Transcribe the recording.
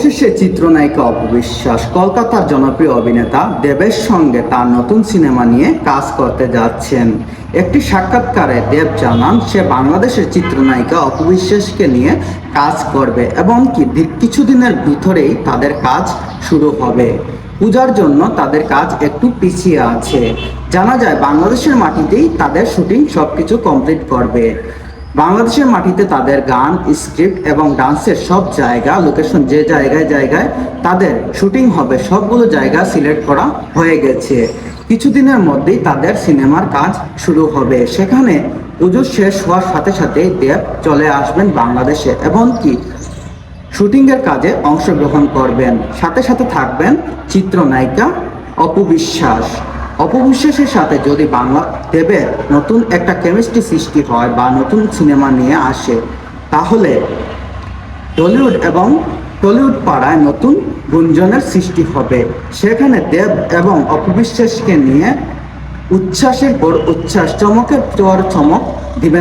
অবশেষে চিত্রনায়িকা অপবিশ্বাস, কলকাতার জনপ্রিয় অভিনেতা দেবের সঙ্গে তার নতুন সিনেমা নিয়ে কাজ করতে যাচ্ছেন। একটি সাক্ষাৎকারে দেব জানান, সে বাংলাদেশের চিত্রনায়িকা অপবিশ্বাসকে নিয়ে কাজ করবে এবং কি কিছুদিনের ভিতরেই তাদের কাজ শুরু হবে। পূজার জন্য তাদের কাজ একটু পিছিয়ে আছে। জানা যায়, বাংলাদেশের মাটিতেই তাদের শুটিং সবকিছু কমপ্লিট করবে। বাংলাদেশের মাটিতে তাদের গান স্ক্রিপ্ট এবং ডান্সের সব জায়গা লোকেশন যে জায়গায় জায়গায় তাদের শুটিং হবে, সবগুলো জায়গা সিলেক্ট করা হয়ে গেছে। কিছুদিনের মধ্যেই তাদের সিনেমার কাজ শুরু হবে। সেখানে পুজো শেষ হওয়ার সাথে সাথে দেব চলে আসবেন বাংলাদেশে এবং কি শুটিংয়ের কাজে অংশগ্রহণ করবেন। সাথে সাথে থাকবেন চিত্রনায়িকা অপবিশ্বাস অপবিশ্বাসের সাথে যদি বাংলা দেবের নতুন একটা কেমিস্ট্রি সৃষ্টি হয় বা নতুন সিনেমা নিয়ে আসে, তাহলে টলিউড এবং টলিউড পাড়ায় নতুন গুঞ্জনের সৃষ্টি হবে। সেখানে দেব এবং অপবিশ্বাসকে নিয়ে উচ্ছ্বাসের পর উচ্ছ্বাস, চমকের চোয়ার চমক দিবেন